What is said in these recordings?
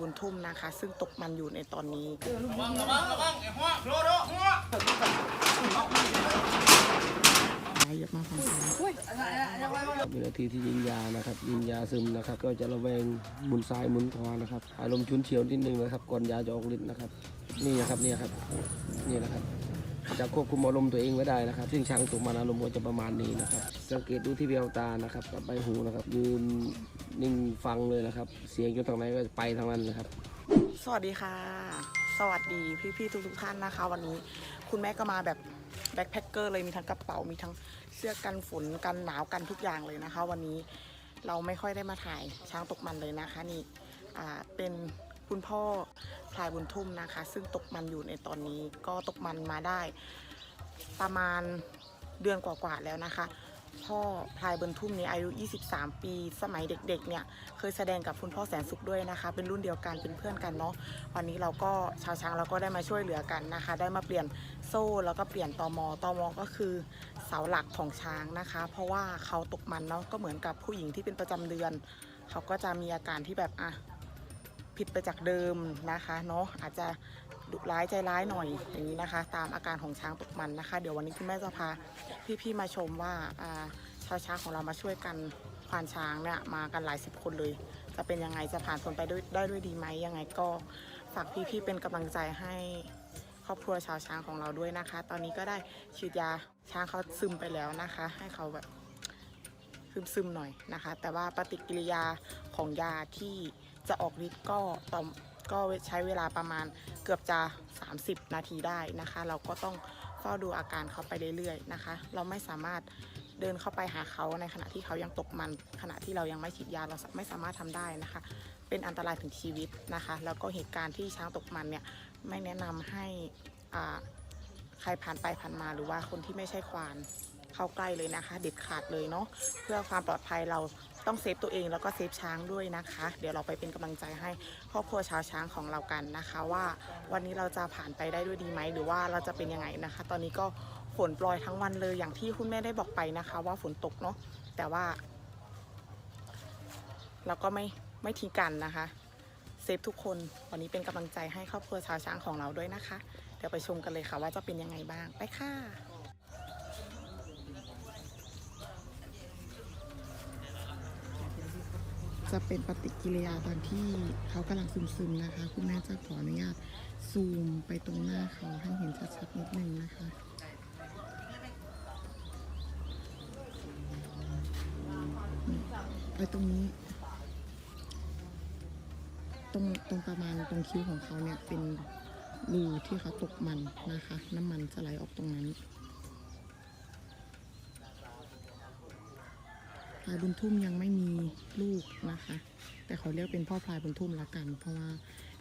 บุญทุ่มนะคะ ซึ่งตกมันอยู่ในตอนนี้ระวังระวังระวังไอ้หัวโดโดหัวย้ายเยอะมากค่ะวินาทีที่ยิงยานะครับ ยิงยาซึมนะครับ ก็จะระแวงหมุนซ้ายหมุนขวานะครับ อารมณ์ชุนเฉียวนิดนึงนะครับ ก่อนยาจะออกฤทธิ์นะครับ นี่นะครับนี่ครับนี่นะครับ จะควบคุมอารมณ์ตัวเองไว้ได้นะครับ ซึ่งช้างตกมันอารมณ์ก็จะประมาณนี้นะครับ สังเกตดูที่แววตานะครับกับใบหูนะครับ ยืนนิ่งฟังเลยนะครับ เสียงอยู่ทางไหนก็ไปทางนั้นนะครับ สวัสดีค่ะ สวัสดีพี่ๆทุกๆท่านนะคะ วันนี้คุณแม่ก็มาแบบแบ็คแพคเกอร์เลยมีทั้งกระเป๋ามีทั้งเสื้อกันฝนกันหนาวกันทุกอย่างเลยนะคะ วันนี้เราไม่ค่อยได้มาถ่ายช้างตกมันเลยนะคะนี่เป็น คุณพ่อพลายบุญทุ่มนะคะ ซึ่งตกมันอยู่ในตอนนี้ก็ตกมันมาได้ ประมาณเดือนกว่าๆแล้วนะคะ พ่อพลายบุญทุ่มนี้อายุ 23 ปี สมัยเด็กๆเนี่ยเคยแสดงกับคุณพ่อแสนสุขด้วยนะคะ เป็นรุ่นเดียวกันเป็นเพื่อนกันเนาะวันนี้เราก็ชาวช้างเราก็ได้มาช่วยเหลือกันนะคะ ได้มาเปลี่ยนโซ่แล้วก็เปลี่ยนตอมอตอมอก็คือเสาหลักของช้างนะคะ เพราะว่าเขาตกมันเนาะก็เหมือนกับผู้หญิงที่เป็นประจำเดือนเขาก็จะมีอาการที่แบบอะ ผิดไปจากเดิมนะคะเนาะอาจจะดุร้ายใจร้ายหน่อยอย่างนี้นะคะ ตามอาการของช้างตกมันนะคะ เดี๋ยววันนี้คุณแม่จะพาพี่ๆมาชมว่าชาวช้างของเรามาช่วยกันควานช้างเนี่ยมากันหลายสิบคนเลย จะเป็นยังไงจะผ่านพ้นไปด้วยได้ด้วยดีไหมยังไงก็ฝากพี่ๆเป็นกำลังใจให้ครอบครัวชาวช้างของเราด้วยนะคะ ตอนนี้ก็ได้ฉีดยาช้างเขาซึมไปแล้วนะคะ ให้เขาแบบซึมๆหน่อยนะคะ แต่ว่าปฏิกิริยาของยาที่ จะออกฤทธิ์ก็ต่อก็ใช้เวลาประมาณเกือบจะ 30 นาทีได้นะคะ เราก็ต้องเฝ้าดูอาการเขาไปเรื่อยๆนะคะ เราไม่สามารถเดินเข้าไปหาเขาในขณะที่เขายังตกมัน ขณะที่เรายังไม่ฉีดยาเราไม่สามารถทำได้นะคะ เป็นอันตรายถึงชีวิตนะคะ แล้วก็เหตุการณ์ที่ช้างตกมันเนี่ยไม่แนะนำให้อ่าใครผ่านไปผ่านมาหรือว่าคนที่ไม่ใช่ควาน เข้าใกล้เลยนะคะ เด็ดขาดเลยเนาะเพื่อความปลอดภัยเราต้องเซฟตัวเองแล้วก็เซฟช้างด้วยนะคะ เดี๋ยวเราไปเป็นกำลังใจให้ครอบครัวชาวช้างของเรากันนะคะ ว่าวันนี้เราจะผ่านไปได้ด้วยดีไหมหรือว่าเราจะเป็นยังไงนะคะ ตอนนี้ก็ฝนปล่อยทั้งวันเลยอย่างที่คุณแม่ได้บอกไปนะคะ ว่าฝนตกเนาะแต่ว่าเราก็ไม่ไม่ทิ้งกันนะคะเซฟทุกคนวันนี้เป็นกำลังใจให้ครอบครัวชาวช้างของเราด้วยนะคะ เดี๋ยวไปชมกันเลยค่ะว่าจะเป็นยังไงบ้างไปค่ะ จะเป็นปฏิกิริยาตอนที่เขากำลังซึมๆนะคะ คุณแม่จะขออนุญาตซูมไปตรงหน้าเขาให้เห็นชัดๆนิดนึงนะคะ ไปตรงนี้ ตรงตรงประมาณตรงคิ้วของเขาเนี่ยเป็นรูที่เขาตกมันนะคะ น้ำมันจะไหลออกตรงนั้น ลายบุญทุ่มยังไม่มีลูกนะคะ แต่ขอเรียกเป็นพ่อพลายบุญทุ่มละกัน เพราะว่า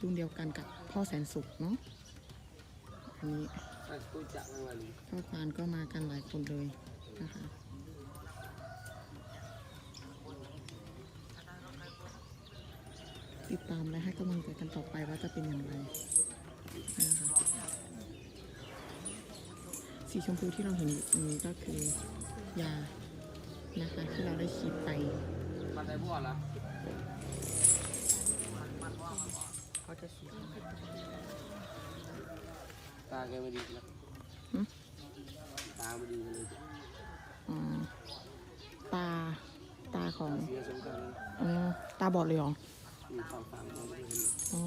รุ่นเดียวกันกับพ่อแสนสุขเนาะอันนี้พ่อควานก็มากันหลายคนเลยนะคะติดตามและให้กำลังใจกันต่อไปว่าจะเป็นอย่างไรนะคะสีชมพูที่เราเห็นอยู่ตรงนี้ก็คือยา นะคะ ที่เราได้ฉีดไปมันได้พวกละเขาจะฉีดตาแกไม่ดีนะหึตาไม่ดีเลยอ่าตา ตาของเสียสงครามอ๋อตาบอดเลยเหรอมีความฝังมองไม่เห็นอ๋อ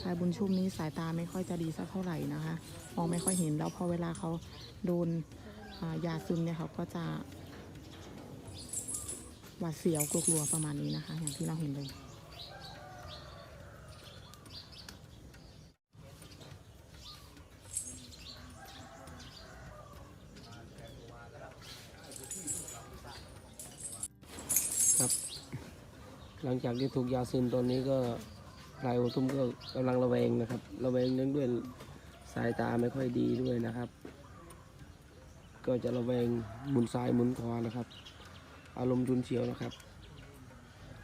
ชายบุญชุ่มนี้สายตาไม่ค่อยจะดีสักเท่าไหร่นะคะ มองไม่ค่อยเห็นแล้วพอเวลาเขาโดนอ่ายาซึมเนี่ยเขาก็จะ หวาดเสียวกลัวๆประมาณนี้นะคะ อย่างที่เราเห็นเลยครับ หลังจากที่ถูกยาซึมตอนนี้ก็พลายโอทุ่มก็กำลังระแวงนะครับ ระแวงเนื่องด้วยสายตาไม่ค่อยดีด้วยนะครับ ก็จะระแวงหมุนซ้ายหมุนขวานะครับ อารมณ์ชุนเฉียวนะครับ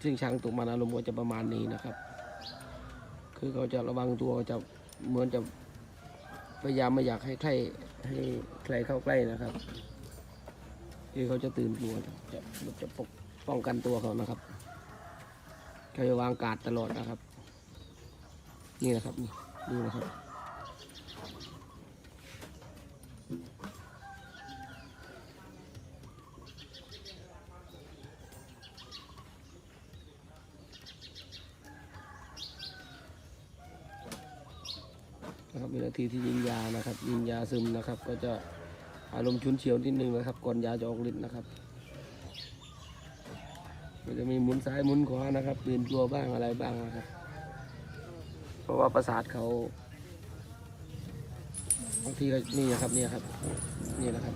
ซึ่งช้างตกมันอารมณ์ก็จะประมาณนี้นะครับ คือเขาจะระวังตัวจะเหมือนจะพยายามไม่อยากให้ใครให้ใครเข้าใกล้นะครับคือเขาจะตื่นกลัวจะจะปกป้องกันตัวเขานะครับเขาจะวางการ์ดตลอดนะครับ นี่นะครับนี่ดูนะครับ นะครับมีนาทีที่ยิงยานะครับ ยิงยาซึมนะครับ ก็จะอารมณ์ชุนเฉียวนิดนึงนะครับ ก่อนยาจะออกฤทธิ์นะครับมันจะมีหมุนซ้ายหมุนขวานะครับตื่นตัวบ้างอะไรบ้างนะครับ เพราะว่าประสาทเขาบางทีก็นี่นะครับนี่ครับนี่นะครับ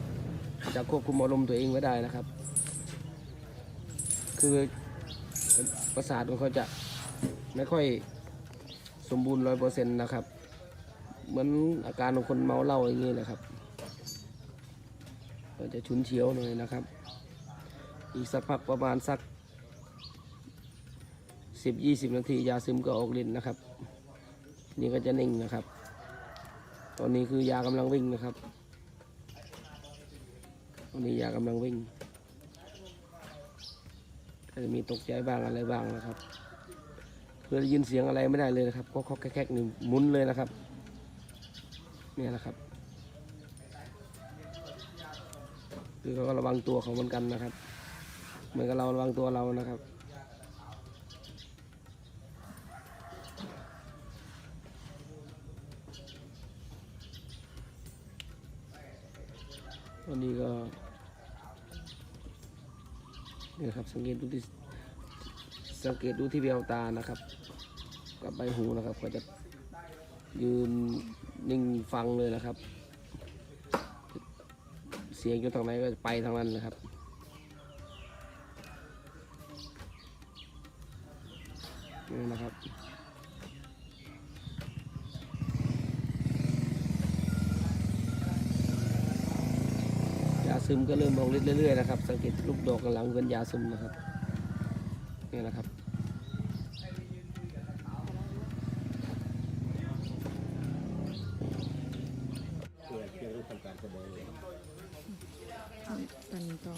จะควบคุมอารมณ์ตัวเองไว้ได้นะครับ คือประสาทของเขาจะไม่ค่อยสมบูรณ์ร้อยเปอร์เซ็นต์นะครับ เหมือนอาการของคนเมาเหล้าอย่างนี้แหละครับก็จะชุนเฉียวหน่อยนะครับ อีกสักพักประมาณสักสิบยี่สิบนาทียาซึมก็ออกฤทธิ์นะครับ นี่ก็จะนิ่งนะครับ ตอนนี้คือยากำลังวิ่งนะครับตอนนี้ยากำลังวิ่งก็จะมีตกใจบ้างอะไรบ้างนะครับ เพื่อได้ยินเสียงอะไรไม่ได้เลยนะครับก็คอกแคกๆหนึ่งมุนเลยนะครับ เนี่ยนะครับคือเขาก็ระวังตัวเขาเหมือนกันนะครับ เหมือนกับเราระวังตัวเรานะครับวันนี้ก็เนี่ยครับสังเกตดูที่สังเกตดูที่แววตานะครับ กับใบหูนะครับ ก็จะยืน นิ่งฟังเลยนะครับ เสียงอยู่ทางไหนก็ไปทางนั้นนะครับนี่นะครับยาซึมก็เริ่มมองเรื่อยๆนะครับ สังเกตลูกดอกกำลังเป็นยาซึมนะครับนี่นะครับ ตอนนี้ก็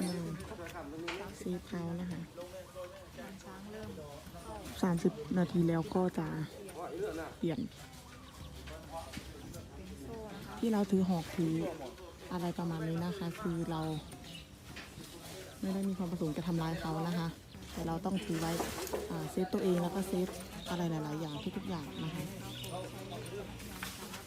อืมซีเผานะคะสามสิบนาทีแล้วก็จะเปลี่ยน ที่เราถือหอกถืออะไรประมาณนี้นะคะ คือเราไม่ได้มีความประสงค์จะทำร้ายเขานะคะ แต่เราต้องถือไว้เซฟตัวเองแล้วก็เซฟอะไรหลาย ๆ อย่างทุก ๆ อย่างนะคะ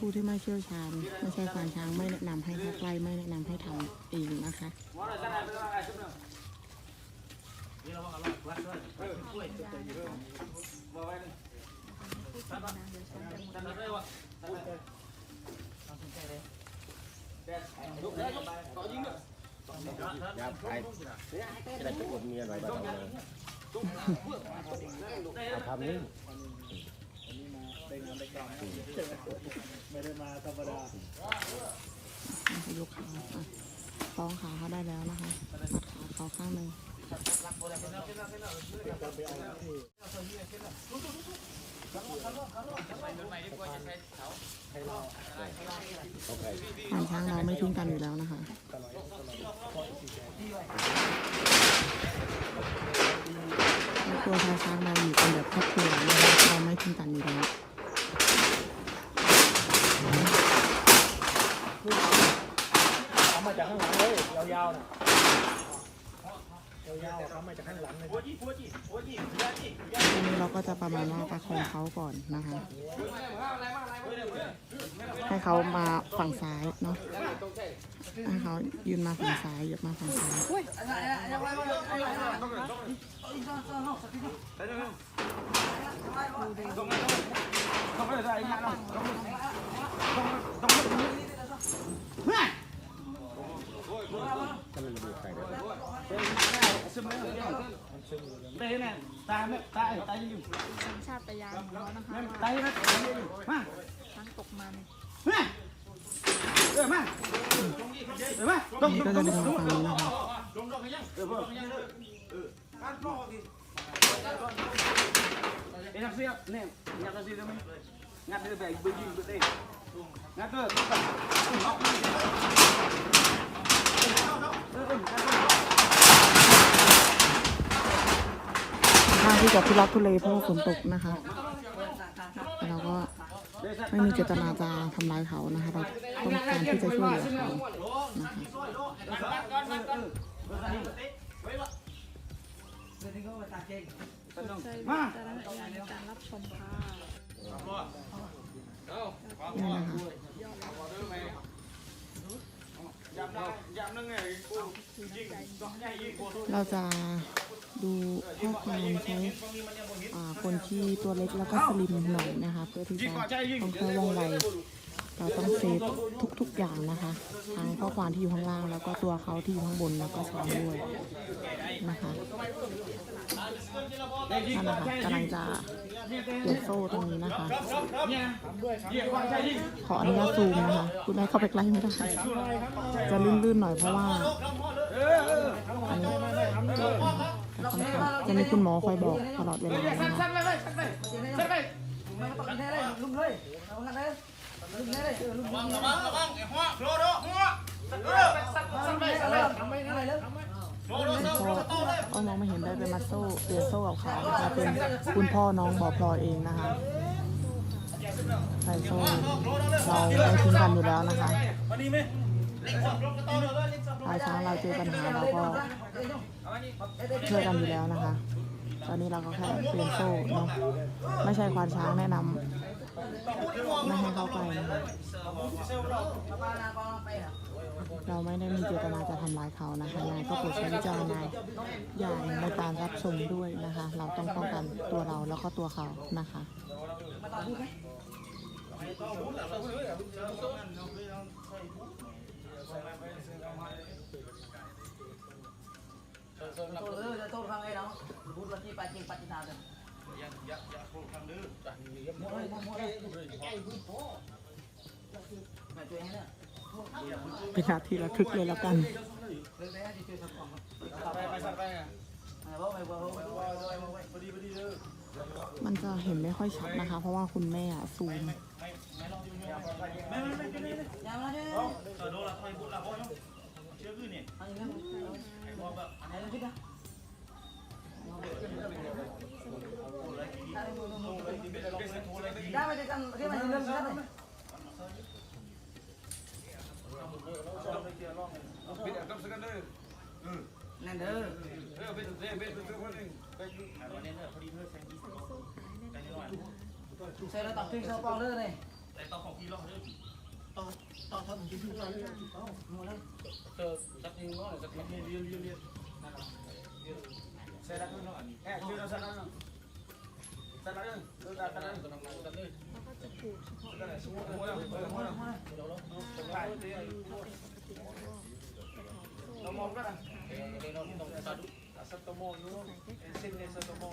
ผู้ที่ไม่เชี่ยวชาญไม่ใช่ควานช้างไม่แนะนำให้เข้าใกล้ไม่แนะนำให้ทำเองนะคะนะคะยกขาอะคล้องขาเขาได้แล้วนะคะมัดขาเขาข้างหนึ่งผ่านช้างเราไม่ทิ้งกันอยู่แล้วนะคะครอบครัวชาวช้างเราอยู่กันแบบครอบครัวนะคะเราไม่ทิ้งกันอยู่แล้ว เขามาจากข้างหลังเลยยาวๆน่ะยาวๆเขามาจากข้างหลังเลย ทีนี้ เราก็จะประมาณว่าประคองเขาก่อนนะคะ ให้เขามาฝั่งซ้ายเนาะให้เขายืนมาฝั่งซ้ายหยียบมาฝั่งซ้าย ตายไหมตายตายยังอยู่สัญชาตญาณของเขานะคะตาว่ายไหมตายยังอยู่มาช้างตกมันมาเออมาเออมาลงนี่ก็จะเป็นทางฝั่งนี้นะคะเออพ่อเอ็นักเสียเนี่ยงัดนักเสียได้ไหมงัดได้แบบบึ้งยิงบึ้งได้งัดเด้องัดเด้อเอาเออเอองัดเด้อ ทางที่จะทุลักทุเลเพราะว่าฝนตกนะคะเราก็ไม่มีเจตนาจะทำร้ายเขานะคะเราต้องการที่จะช่วยเหลือเขานะคะใช้วิจาการรับชมค่ะนี่นะคะเราจะ ดูข้อความใช้คนที่ตัวเล็กแล้วก็สลิมหน่อยนะคะเพื่อที่จะต้องเข้ว่องไวเราต้องเซฟทุกๆอย่างนะคะทั้งข้อความที่อยู่ข้างล่าง แล้วก็ตัวเขาที่อยู่ข้างบนแล้วก็ช้างด้วยนะคะนั่นนะคะกำลังจะเปลี่ยนโซ่ตรงนี้นะคะ ขออนุญาตซูมนะคะ คุณแม่เข้าไปใกล้ไม่ได้จะลื่นๆหน่อยเพราะว่าอันนี้ จะมีคุณหมอคอยบอกตลอดเวลานะคะก็เอาน้องมาเห็นได้เป็นมัดโซ่เปลี่ยนโซ่กับเขานะคะเป็นคุณพ่อน้องบอพลอยเองนะคะใส่โซ่เราไม่ทิ้งกันอยู่แล้วนะคะพายช้างเราเจอปัญหาเราก็ ช่วยกันอยู่แล้วนะคะ ตอนนี้เราก็แค่เปลี่ยนโซ่เนาะไม่ใช่ควานช้างแนะนำไม่ให้เข้าไปนะคะเราไม่ได้มีเจตนาจะทำร้ายเขานะคะยังไงก็โปรดใช้วิจารณญาณในการรับชมด้วยนะคะ เราต้องป้องกันตัวเราแล้วก็ตัวเขานะคะ เป็นาทีระทึกเลยแล้วกัน มันจะเห็นไม่ค่อยชัดนะคะ เพราะว่าคุณแม่อะซูมนั่น ใส่แล้วตักทิ้งเสาปองเลยเลยแต่ต่อของพี่รอเลยต่อต่อทำกินทุกวันเลยต่อหมดเลยเจอสักทีก็สักทีเรียนเรียนเรียนใส่แล้วก็นอนแอบชื่อเราใส่แล้วใส่แล้วเลิกกันแล้วต้องนั่งกันเลยแล้วก็จะปลูกเฉพาะสมมติว่าเออมามาเรามองกันนะเดี๋ยวเราต้องตัดสัตว์โมยูเส้นเส้นโม